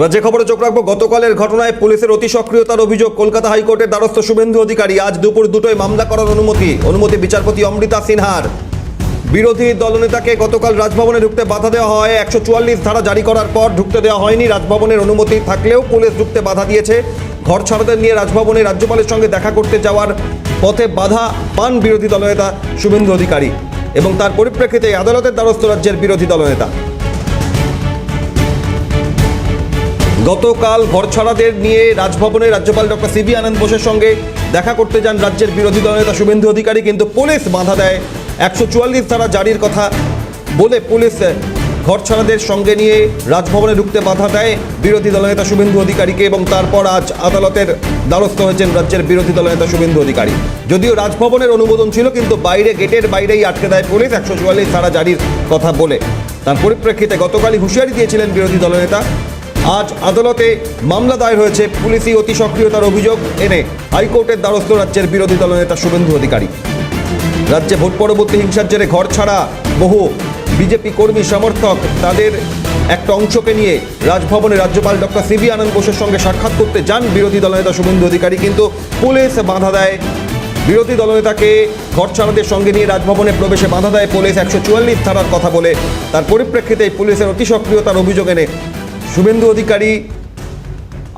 এবার যে খবরে চোখ রাখব, গতকালের ঘটনায় পুলিশের অতি সক্রিয়তার অভিযোগ কলকাতা হাইকোর্টের দ্বারস্থ শুভেন্দু অধিকারী আজ দুপুর দুটোয় মামলা করার অনুমতি। অনুমতি বিচারপতি অমৃতা সিনহার। বিরোধী দলনেতাকে গতকাল রাজভবনে ঢুকতে বাধা দেওয়া হয়। একশো চুয়াল্লিশ ধারা জারি করার পর ঢুকতে দেওয়া হয়নি রাজভবনের অনুমতি। থাকলেও পুলিশ ঢুকতে বাধা দিয়েছে। ঘর ছাড়াদের নিয়ে রাজভবনে রাজ্যপালের সঙ্গে দেখা করতে যাওয়ার পথে বাধা পান বিরোধী দলনেতা শুভেন্দু অধিকারী এবং তার পরিপ্রেক্ষিতে আদালতের দ্বারস্থ রাজ্যের বিরোধী দলনেতা। গতকাল ঘরছাড়াদের নিয়ে রাজভবনে রাজ্যপাল ডক্টর সিবি আনন্দ বোসের সঙ্গে দেখা করতে যান রাজ্যের বিরোধী দলনেতা শুভেন্দু অধিকারী, কিন্তু পুলিশ বাধা দেয়। একশো চুয়াল্লিশ ধারা জারির কথা বলে পুলিশ ঘরছাড়াদের সঙ্গে নিয়ে রাজভবনে ঢুকতে বাধা দেয় বিরোধী দলনেতা শুভেন্দু অধিকারীকে এবং তারপর আজ আদালতের দ্বারস্থ হয়েছেন রাজ্যের বিরোধী দলনেতা শুভেন্দু অধিকারী। যদিও রাজভবনের অনুমোদন ছিল, কিন্তু বাইরে, গেটের বাইরেই আটকে দেয় পুলিশ, একশো চুয়াল্লিশ ধারা জারির কথা বলে। তার পরিপ্রেক্ষিতে গতকালই হুঁশিয়ারি দিয়েছিলেন বিরোধী দলনেতা আজ আদালতে মামলা দায়ের হয়েছে পুলিশি অতি সক্রিয়তার অভিযোগ এনে হাইকোর্টের দ্বারস্থ রাজ্যের বিরোধী দলনেতা শুভেন্দু অধিকারী। রাজ্যে ভোট পরবর্তী হিংসার জেরে ঘর ছাড়া বহু বিজেপি কর্মী সমর্থক তাদের একটা অংশকে নিয়ে রাজভবনে রাজ্যপাল ডক্টর সিবি আনন্দ বোসের সঙ্গে সাক্ষাৎ করতে যান বিরোধী দলনেতা শুভেন্দু অধিকারী, কিন্তু পুলিশ বাধা দেয়। বিরোধী দলনেতাকে ঘর ছাড়াদের সঙ্গে নিয়ে রাজভবনে প্রবেশে বাধা দেয় পুলিশ। একশো চুয়াল্লিশ ধারার কথা বলে তার পরিপ্রেক্ষিতে পুলিশের অতি সক্রিয়তার অভিযোগ এনে শুভেন্দু অধিকারী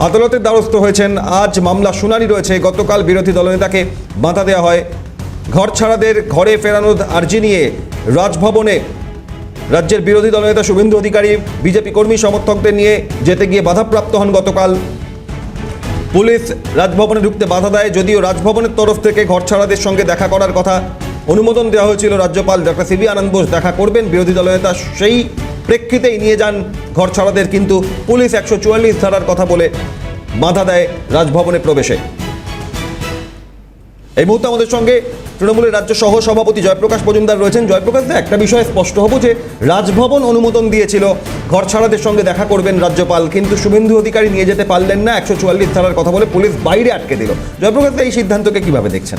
আদালতের দ্বারস্থ হয়েছেন। আজ মামলা শুনানি রয়েছে। গতকাল বিরোধী দলনেতাকে বাধা দেওয়া হয়। ঘর ছাড়াদের ঘরে ফেরানোর আর্জি নিয়ে রাজভবনে রাজ্যের বিরোধী দলনেতা শুভেন্দু অধিকারী, বিজেপি কর্মী সমর্থকদের নিয়ে যেতে গিয়ে বাধাপ্রাপ্ত হন গতকাল। পুলিশ রাজভবনে ঢুকতে বাধা দেয়, যদিও রাজভবনের তরফ থেকে ঘর ছাড়াদের সঙ্গে দেখা করার কথা অনুমোদন দেওয়া হয়েছিল। রাজ্যপাল ডক্টর সিবি আনন্দ বোস দেখা করবেন। বিরোধী দলনেতা সেই প্রেক্ষিতেই নিয়ে যান ঘর ছাড়াদের, কিন্তু পুলিশ একশো চুয়াল্লিশ ধারার কথা বলে বাধা দেয় রাজভবনে প্রবেশে। এই মুহূর্তে আমাদের সঙ্গে তৃণমূলের রাজ্য সহ সভাপতি জয়প্রকাশ মজুমদার রয়েছেন। জয়প্রকাশ দা, একটা বিষয়ে স্পষ্ট হব যে রাজভবন অনুমোদন দিয়েছিল, ঘর ছাড়াদের সঙ্গে দেখা করবেন রাজ্যপাল, কিন্তু শুভেন্দু অধিকারী নিয়ে যেতে পারলেন না, একশো চুয়াল্লিশ ধারার কথা বলে পুলিশ বাইরে আটকে দিল। জয়প্রকাশ দা, এই সিদ্ধান্তকে কীভাবে দেখছেন?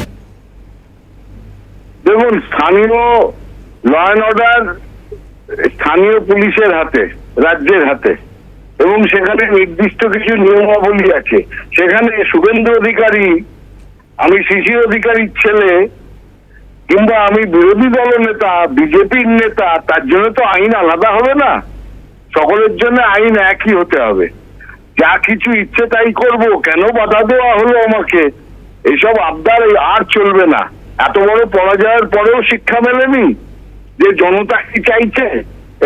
দেখুন, স্থানীয় ল অ্যান্ড অর্ডার স্থানীয় পুলিশের হাতে, রাজ্যের হাতে। এবং সেখানে নির্দিষ্ট কিছু নিয়মাবলী আছে। সেখানে শুভেন্দু অধিকারী, আমি শিশির অধিকারীর ছেলে, কিংবা আমি বিরোধী দল নেতা, বিজেপির নেতা, তার জন্য তো আইন আলাদা হবে না। সকলের জন্য আইন একই হতে হবে। যা কিছু ইচ্ছে তাই করব। কেন বাধা দেওয়া হলো আমাকে? এসব আবদার আর চলবে না। এত বড় পরাজয়ের পরেও শিক্ষা মেলেনি। যে জনতা কি চাইছে,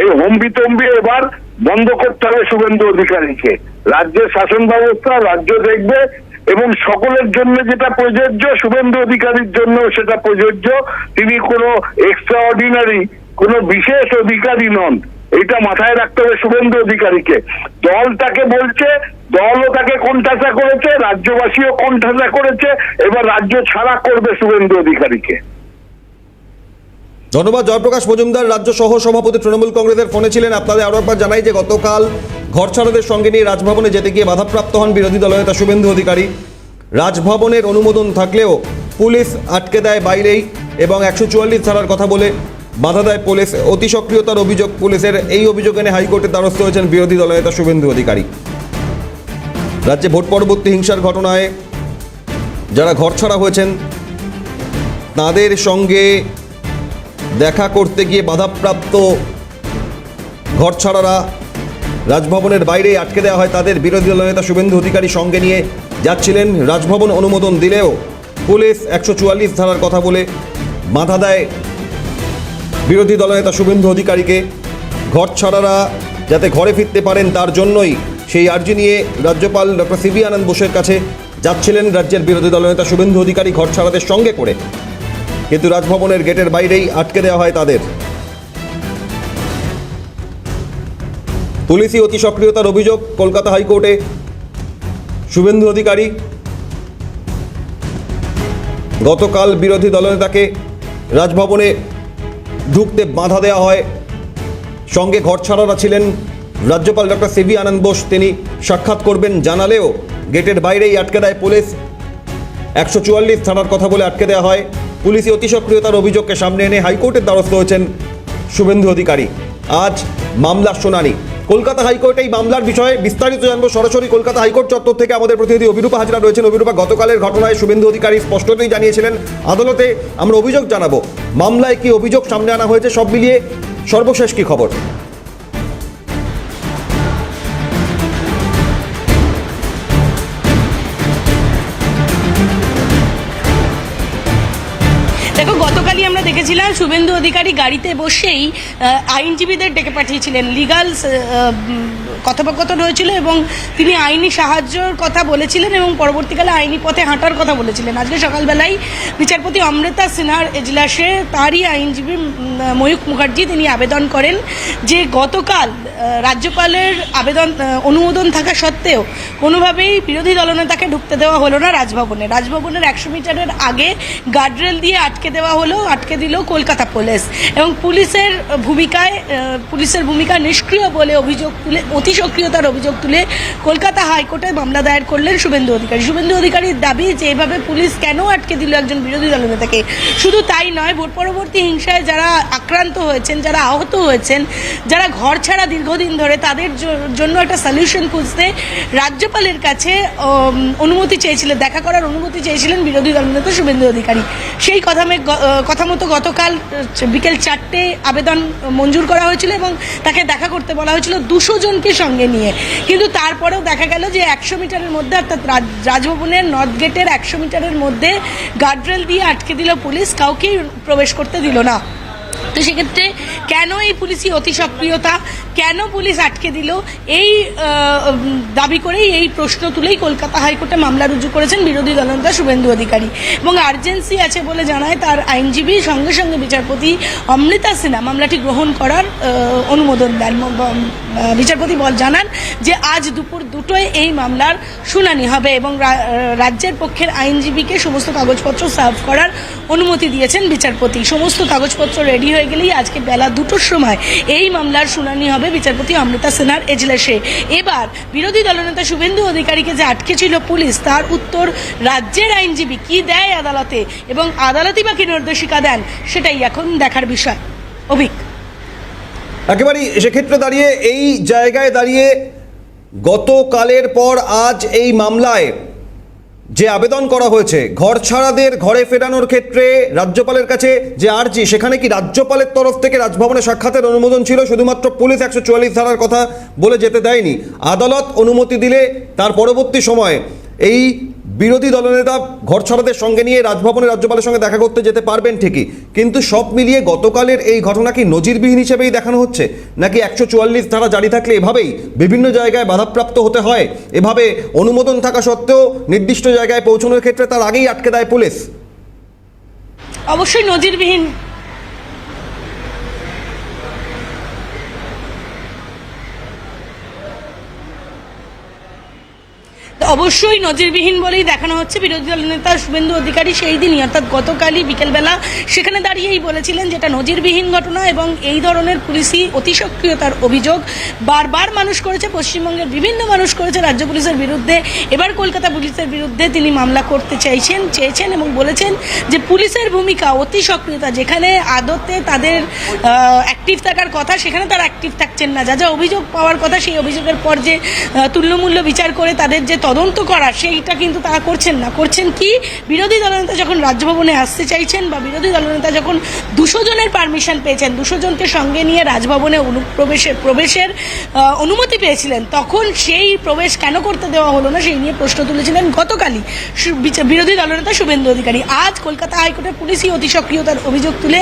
এই হম্বি তম্বি এবার বন্ধ করতে হবে শুভেন্দু অধিকারীকে। রাজ্যের শাসন ব্যবস্থা, রাজ্য দেখবে, এবং সকলের জন্য যেটা প্রযোজ্য, শুভেন্দু অধিকারীর জন্য সেটা প্রযোজ্য। তিনি কোনো এক্সট্রা অর্ডিনারি কোনো বিশেষ অধিকারী নন। এটা মাথায় রাখতে হবে শুভেন্দু অধিকারীকে। দল তাকে বলছে, দলও তাকে কোণঠাসা করেছে, রাজ্যবাসীও কোণঠাসা করেছে, এবার রাজ্য ছাড়া করবে শুভেন্দু অধিকারীকে। ধন্যবাদ, জয়প্রকাশ মজুমদার। রাজ্য সহ সভাপতি তৃণমূল কংগ্রেসের ফোনে ছিলেন। আপনাদের আরও একবার জানাই যে গতকাল ঘর ছাড়াদের সঙ্গে নিয়ে রাজভবনে যেতে গিয়ে বাধাপ্রাপ্ত হন বিরোধী দলনেতা শুভেন্দু অধিকারী। রাজভবনের অনুমোদন থাকলেও পুলিশ আটকে দেয় বাইরেই এবং একশো চুয়াল্লিশ ধারার কথা বলে বাধা দেয় পুলিশ। অতি সক্রিয়তার অভিযোগ পুলিশের। এই অভিযোগ এনে হাইকোর্টের দ্বারস্থ হয়েছেন বিরোধী দলনেতা শুভেন্দু অধিকারী। রাজ্যে ভোট পরবর্তী হিংসার ঘটনায় যারা ঘর ছাড়া হয়েছেন, তাদের সঙ্গে দেখা করতে গিয়ে বাধাপ্রাপ্ত ঘরছাড়ারা রাজভবনের বাইরে আটকে দেওয়া হয় তাদের। বিরোধী দল নেতা শুভেন্দু অধিকারী সঙ্গে নিয়ে যাচ্ছিলেন রাজভবন অনুমোদন দিলেও পুলিশ একশো চুয়াল্লিশ ধারার কথা বলে বাধা দেয়। বিরোধী দলনেতা শুভেন্দু অধিকারীকে ঘরছাড়ারা যাতে ঘরে ফিরতে পারেন তার জন্যই সেই আর্জি নিয়ে রাজ্যপাল ডক্টর সিবি আনন্দ বোসের কাছে যাচ্ছিলেন রাজ্যের বিরোধী দলনেতা শুভেন্দু অধিকারী ঘরছাড়াদের সঙ্গে করে। কিন্তু রাজভবনের গেটের বাইরেই আটকে দেওয়া হয় তাদের। পুলিশি অতি সক্রিয়তার অভিযোগ, কলকাতা হাইকোর্টে। শুভেন্দু অধিকারী। গতকাল বিরোধী দলনেতাকে রাজভবনে ঢুকতে বাধা দেওয়া হয়। সঙ্গে ঘর ছাড়ারা ছিলেন রাজ্যপাল ডক্টর সিবি আনন্দ বোস। তিনি সাক্ষাৎ করবেন জানালেও গেটের বাইরেই আটকে দেয় পুলিশ। একশো চুয়াল্লিশ থানার কথা বলে আটকে দেওয়া হয়। পুলিশি অতি সক্রিয়তার অভিযোগকে সামনে এনে হাইকোর্টের দ্বারস্থ হয়েছেন শুভেন্দু অধিকারী। আজ মামলার শুনানি। কলকাতা হাইকোর্টে এই মামলার বিষয়ে বিস্তারিত জানব সরাসরি কলকাতা হাইকোর্ট চত্বর থেকে আমাদের প্রতিনিধি অভিরূপা হাজরা রয়েছেন। অভিরূপা, গতকালের ঘটনায় শুভেন্দু অধিকারী স্পষ্টতই জানিয়েছিলেন, আদালতে আমরা অভিযোগ জানাব। মামলায় কি অভিযোগ সামনে আনা হয়েছে সব মিলিয়ে সর্বশেষ কি খবর? গতকালই আমরা দেখেছিলাম শুভেন্দু অধিকারী গাড়িতে বসেই আইনজীবীদের ডেকে পাঠিয়েছিলেন লিগাল কথোপকথন হয়েছিল এবং তিনি আইনি সাহায্যর কথা বলেছিলেন এবং পরবর্তীকালে আইনি পথে হাঁটার কথা বলেছিলেন। আজকে সকালবেলায় বিচারপতি অমৃতা সিনহার এজলাসে তারই আইনজীবী ময়ূক মুখার্জি তিনি আবেদন করেন যে গতকাল রাজ্যপালের আবেদন অনুমোদন থাকা সত্ত্বেও কোনোভাবেই বিরোধী দলনেতাকে ঢুকতে দেওয়া হলো না রাজভবনে। রাজভবনের একশো মিটারের আগে গার্ডরেল দিয়ে আটকে দেওয়া হলো, আটকে দিল কলকাতা পুলিশ। এবং পুলিশের ভূমিকায় পুলিশের ভূমিকা নিষ্ক্রিয় বলে অভিযোগ তুলে অতি সক্রিয়তার অভিযোগ তুলে কলকাতা হাইকোর্টে মামলা দায়ের করলেন শুভেন্দু অধিকারী। শুভেন্দু অধিকারীর দাবি যে এভাবে পুলিশ কেন আটকে দিল একজন বিরোধী দলনেতাকে শুধু তাই নয়, ভোট পরবর্তী হিংসায় যারা আক্রান্ত হয়েছেন, যারা আহত হয়েছেন, যারা ঘর ছাড়া দীর্ঘদিন ধরে তাদের জন্য একটা সলিউশন খুঁজতে রাজ্যপালের কাছে অনুমতি চেয়েছিলেন, দেখা করার অনুমতি চেয়েছিলেন বিরোধী দলনেতা শুভেন্দু অধিকারী। সেই কথা কথা মতো গতকাল বিকেল চারটে আবেদন মঞ্জুর করা হয়েছিল এবং তাকে দেখা করতে বলা হয়েছিল। দুশো জনকে সঙ্গে নিয়ে। কিন্তু তারপরেও দেখা গেল যে একশো মিটারের মধ্যে অর্থাৎ রাজ- রাজভবনের নর্থ গেটের একশো মিটারের মধ্যে গার্ডরেল দিয়ে আটকে দিল পুলিশ, কাউকেই প্রবেশ করতে দিল না। তো সেক্ষেত্রে কেন এই পুলিশি অতি সক্রিয়তা? কেন পুলিশ আটকে দিল? এই দাবি করেই এই প্রশ্ন তুলেই কলকাতা হাইকোর্টে মামলা রুজু করেছেন বিরোধী দলনেতা শুভেন্দু অধিকারী। এবং আর্জেন্সি আছে বলে জানায় তার আইনজীবী, সঙ্গে সঙ্গে বিচারপতি অমৃতা সিনহা। মামলাটি গ্রহণ করার অনুমোদন দেন। বিচারপতি বল জানান যে আজ দুপুর দুটোয় এই মামলার শুনানি হবে এবং রাজ্যের পক্ষের আইনজীবীকে সমস্ত কাগজপত্র সার্ভ করার অনুমতি দিয়েছেন বিচারপতি। সমস্ত কাগজপত্র রেডি হয়ে গেলেই আজকে বেলা দুটোর সময় এই মামলার শুনানি হবে। বিচারপতি অমৃতা সিনহার এজলাসে। এবার বিরোধী দলনেতা শুভেন্দু অধিকারীকে যে আটকে ছিল পুলিশ, তার উত্তর রাজ্যের আইনজীবী কি দেয় আদালতে এবং আদালতই বা কি নির্দেশিকা দেন, সেটাই এখন দেখার বিষয়। অভিক। একেবারেই সেক্ষেত্রে দাঁড়িয়ে এই জায়গায় দাঁড়িয়ে গতকালের পর আজ এই মামলায় যে আবেদন করা হয়েছে, ঘর ছাড়াদের ঘরে ফেরানোর ক্ষেত্রে রাজ্যপালের কাছে যে আর্জি, সেখানে কি রাজ্যপালের তরফ থেকে রাজভবনে সাক্ষাতের অনুমোদন ছিল? শুধুমাত্র পুলিশ একশো চুয়াল্লিশ ধারার কথা বলে যেতে দেয়নি। আদালত অনুমতি দিলে তার পরবর্তী সময়ে এই বিরোধী দলনেতা ঘর ছড়াদের সঙ্গে নিয়ে রাজভবনে রাজ্যপালের সঙ্গে দেখা করতে যেতে পারবেন ঠিকই। কিন্তু সব মিলিয়ে গতকালের এই ঘটনা কি নজিরবিহীন হিসেবেই দেখানো হচ্ছে? নাকি একশো চুয়াল্লিশ ধারা জারি থাকলে এভাবেই বিভিন্ন জায়গায় বাধাপ্রাপ্ত হতে হয়? এভাবে অনুমোদন থাকা সত্ত্বেও নির্দিষ্ট জায়গায় পৌঁছানোর ক্ষেত্রে তার আগেই আটকে দেয় পুলিশ। অবশ্যই নজিরবিহীন অবশ্যই নজিরবিহীন বলেই দেখানো হচ্ছে। বিরোধী দল নেতা শুভেন্দু অধিকারী সেই দিনই, অর্থাৎ গতকালই বিকেলবেলা সেখানে দাঁড়িয়েই বলেছিলেন যেটা নজিরবিহীন ঘটনা এবং এই ধরনের পুলিশি অতি সক্রিয়তার অভিযোগ বারবার মানুষ করেছে, পশ্চিমবঙ্গের বিভিন্ন মানুষ করেছে, রাজ্য পুলিশের বিরুদ্ধে। এবার কলকাতা পুলিশের বিরুদ্ধে তিনি মামলা করতে চাইছেন, চেয়েছেন এবং বলেছেন যে পুলিশের ভূমিকা অতি সক্রিয়তা, যেখানে আদতে তাদের অ্যাক্টিভ থাকার কথা, সেখানে তারা অ্যাক্টিভ থাকছেন না। যা যা অভিযোগ পাওয়ার কথা, সেই অভিযোগের পর যে তুল্যমূল্য বিচার করে তাদের যে তদন্ত করা, সেইটা কিন্তু তারা করছেন না। করছেন কি? বিরোধী দলনেতা যখন রাজভবনে আসতে চাইছেন বা বিরোধী দলনেতা যখন দুশো জনের পারমিশন পেয়েছেন, দুশো জনকে সঙ্গে নিয়ে রাজভবনে অনুপ্রবেশের প্রবেশের অনুমতি পেয়েছিলেন, তখন সেই প্রবেশ কেন করতে দেওয়া হলো না সেই নিয়ে প্রশ্ন তুলেছিলেন গতকালই বিরোধী দলনেতা শুভেন্দু অধিকারী। আজ কলকাতা হাইকোর্টের পুলিশই অতি সক্রিয়তার অভিযোগ তুলে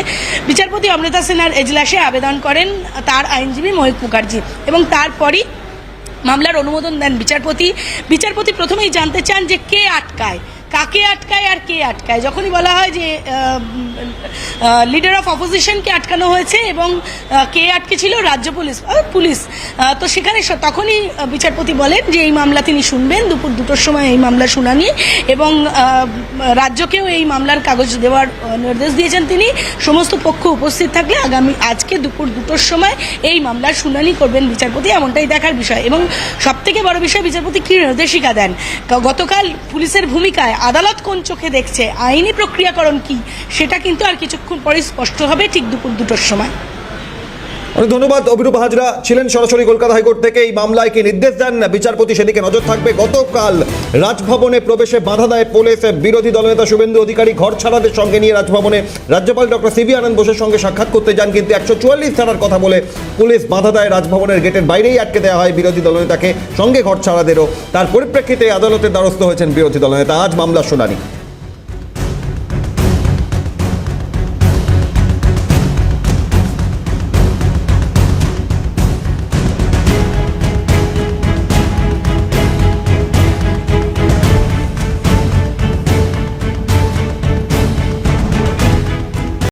বিচারপতি অমৃতা সিনহার এজলাসে আবেদন করেন তার আইনজীবী মহিত মুখার্জি এবং তারপরই মামলার অনুমোদন দেন বিচারপতি। বিচারপতি প্রথমেই জানতে চান যে কে আটকায়। কাকে আটকায় আর কে আটকায়? যখনই বলা হয় যে লিডার অফ অপোজিশনকে আটকানো হয়েছে এবং কে আটকে ছিল রাজ্য পুলিশ পুলিশ। তো সেখানে তখনই বিচারপতি বলেন যে এই মামলা তিনি শুনবেন। দুপুর দুটোর সময় এই মামলা শুনানি এবং রাজ্যকেও এই মামলার কাগজ দেওয়ার নির্দেশ দিয়েছেন তিনি। সমস্ত পক্ষ উপস্থিত থাকলে আগামী, আজকে দুপুর দুটোর সময় এই মামলার শুনানি করবেন বিচারপতি। এমনটাই দেখার বিষয়। এবং সব থেকে বড় বিষয়, বিচারপতি কী নির্দেশিকা দেন? গতকাল পুলিশের ভূমিকায় আদালত কোন চোখে দেখছে? আইনি প্রক্রিয়াকরণ কি? সেটা কিন্তু আর কিছুক্ষণ পরে স্পষ্ট হবে ঠিক দুপুর দুটোর সময়। অনেক ধন্যবাদ। অভিরূপ হাজরা ছিলেন সরাসরি কলকাতা হাইকোর্ট থেকে। এই মামলায় কি নির্দেশ দেন? না বিচারপতি সেদিকে নজর থাকবে। গতকাল রাজভবনে প্রবেশে বাধা দেয় পুলিশ। বিরোধী দলনেতা শুভেন্দু অধিকারী ঘর ছাড়াদের সঙ্গে নিয়ে রাজভবনে রাজ্যপাল ডক্টর সিবি আনন্দ বোসের সঙ্গে সাক্ষাৎ করতে যান। কিন্তু একশো চুয়াল্লিশ ধারার কথা বলে পুলিশ বাধা দেয়। রাজভবনের গেটের বাইরেই আটকে দেওয়া হয় বিরোধী দলনেতাকে। সঙ্গে ঘর ছাড়াদেরও। তার পরিপ্রেক্ষিতে আদালতের দ্বারস্থ হয়েছেন বিরোধী দলনেতা। আজ মামলার শুনানি।